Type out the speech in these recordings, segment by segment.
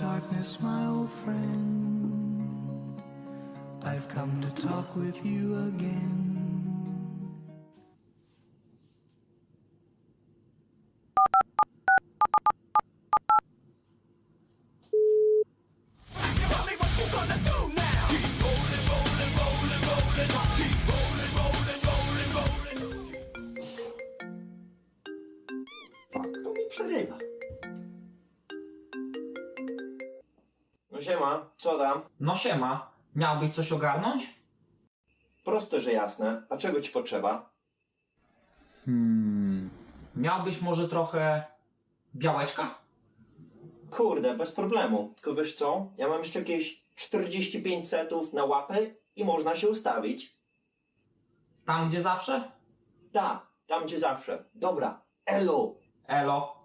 darkness, my old friend. I've come to talk with you again. Przerywa. No siema, co tam? No siema, miałbyś coś ogarnąć? Proste, że jasne. A czego ci potrzeba? Hmm. Miałbyś może trochę białeczka? Kurde, bez problemu. Tylko wiesz co? Ja mam jeszcze jakieś 45 setów na łapy i można się ustawić. Tam gdzie zawsze? Ta, tam gdzie zawsze. Dobra, elo. Elo.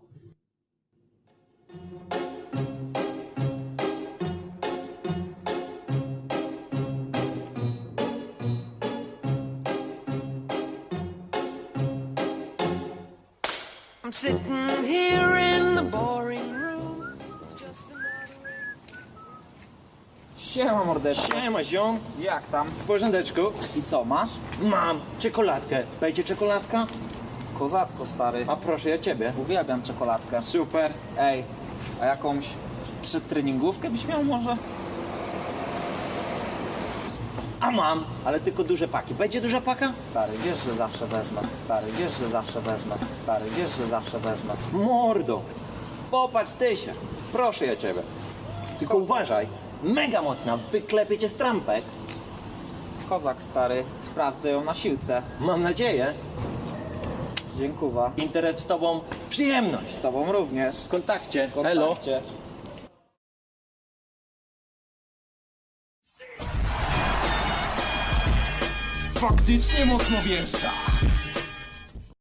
I'm sitting here in the boring room. It's just another Siema mordeczko. Siema, ziom. Jak tam? W porządeczku. I co, masz? Mam czekoladkę. Będzie czekoladka? Kozacko stary. A proszę, ja ciebie. Uwielbiam czekoladkę. Super. Ej, a jakąś przedtreningówkę byś miał może? A mam, ale tylko duże paki. Będzie duża paka? Stary, wiesz, że zawsze wezmę. Stary, wiesz, że zawsze wezmę. Stary, wiesz, że zawsze wezmę. Mordo. Popatrz ty się. Proszę ja ciebie. Tylko uważaj. Mega mocna. Wyklepie cię z trampek. Kozak stary, sprawdzę ją na siłce. Mam nadzieję. Dziękuwa. Interes z tobą przyjemność. Z tobą również. W kontakcie. W kontakcie. Faktycznie mocno wjeżdża.